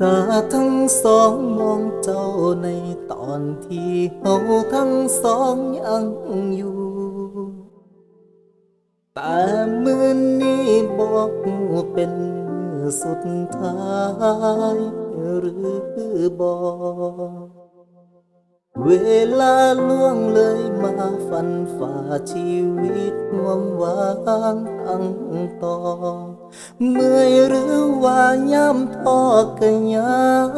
ตาทั้งสองมองเจ้าในตอนที่เฮาทั้งสองยังอยู่ แต่มือนี้บอกเป็นสุดท้ายหรือบอก เวลาล่วงเลยมาฟันฝ่าชีวิตห่วงวางตั้งต่อ เมื่อยหรือว่าย่ำท้อก็ยัง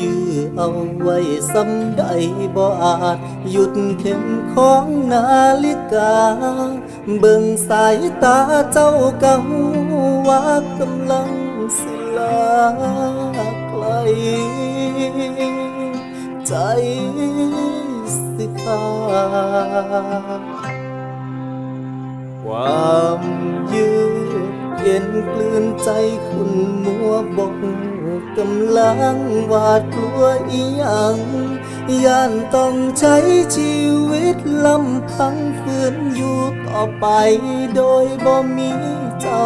ยื้อเอาไว้สำใดบ่อาจ หยุดเข็มของนาฬิกา เบิ่งสายตาเจ้ากังว่ากำลังสิลาไกล ใจสิขาดความยืดเย็นกลืนใจคุณมัวบกก หวาดกลัวอีหยังย่านต้องใช้ชีวิตลำพังฝืนอยู่ต่อไปโดยบ่มีเจ้า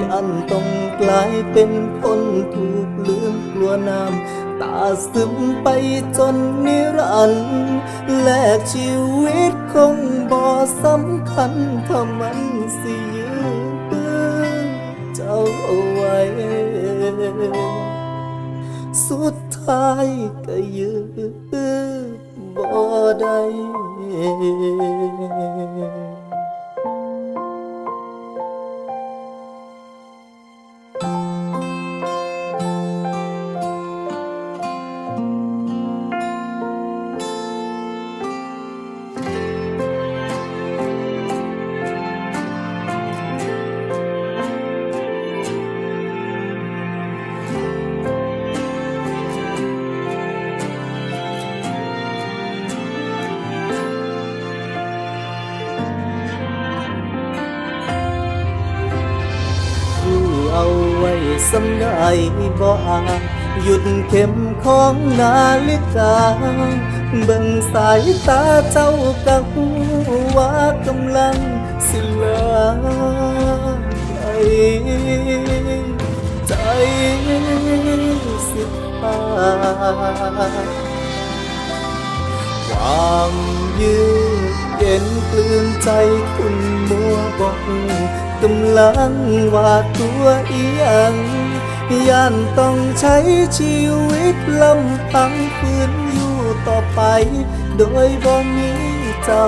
ย่านต้องกลายเป็นคนถูกลืมกลัวน้ำตาซึมไปจนนิรันดร์แลกชีวิตคงบ่สำคัญถ้ามันสิยืนเจ้าเอาไว้ สุดท้ายก็ยืนบ่ได้ สำได้บ่อาหยุดเข็มของนาฬิกาเบิ่งสายตาเจ้ากับว่ากำลังสิลาไกลใจสิขาดความยืดเย็นกลืนใจคุณมัวบอก กำลังวาดตัวอียังย่านต้องใช้ชีวิตลำพังฝืนอยู่ต่อไป โดยบ่มีเจ้า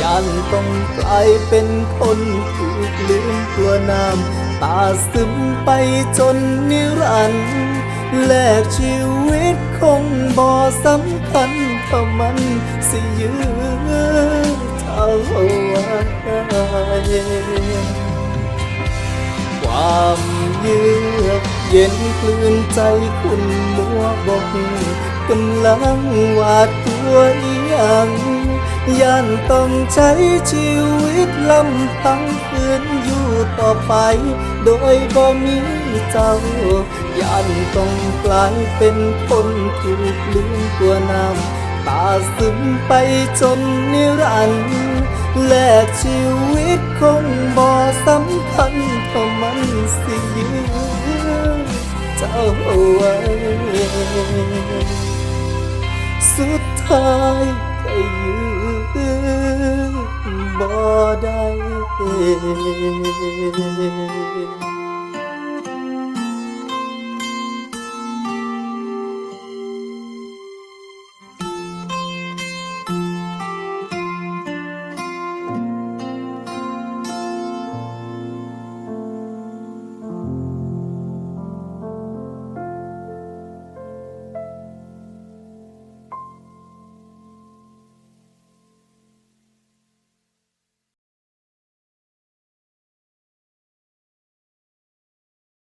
ย่านต้องกลายเป็นคนถูกลืมกลัวน้ำตาซึมไปจนนิรันดร์แลกชีวิตคงบ่สำคัญเท่ามันสิยืนเท่าไว้ ความเยือกเย็นกลืนใจคุณมัวบกกำลังหวาดตัวอีหยังย่านต้องใช้ชีวิตลำพังคืนอยู่ต่อไป โดยบ่มีเจ้าย่านต้องกลายเป็นคนถูกลืมตัวน้ำตาซึมไปจนนิรันดร์แลกชีวิตคงบ่สำคัญ สิยืนเจ้าเอาไว้สุดท้ายก็ยืนบ่ได้